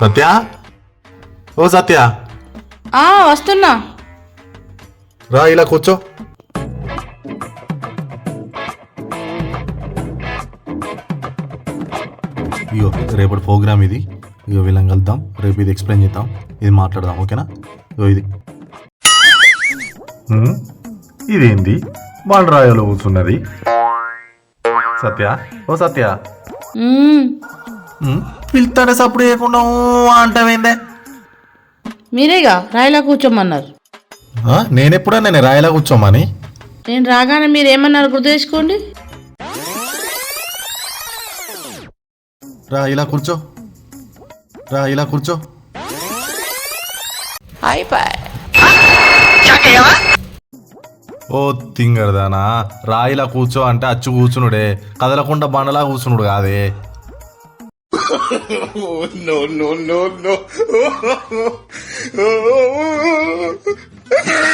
సత్య? ఓ సత్య. ఆ వస్తున్నా. రా ఇలా కూర్చో. ఇగో రేపటి ప్రోగ్రామ్ ఇది. ఇగో వీళ్ళని కలుద్దాం. రేపు ఇది ఎక్స్ప్లెయిన్ చేద్దాం. ఇది మాట్లాడదాం ఓకేనా? ఇగో ఇది. హ్మ్? ఇదేంది? బండరాయలో కూర్చున్నది. సత్య? ఓ సత్య. మ్మ్. హ్మ్? పిలుస్తాడే సప్పుడు చేయకుండా ఊ అంటావేందే? మీరేగా? రాయిలా కూర్చోమన్నారు. ఆ, నేనెప్పుడా నేను రాయలా కూర్చోమని? నేను రాగానే మీరు ఏమన్నారు గుర్తు తెచ్చుకోండి. రా ఇలా కూర్చో. రా ఇలా కూర్చో. ఓ తింగరదానా రాయిలా కూర్చో అంటే అచ్చు కూర్చునుడే. కదలకుండా బండలా కూర్చునుడు కాదే. no, no, no, no.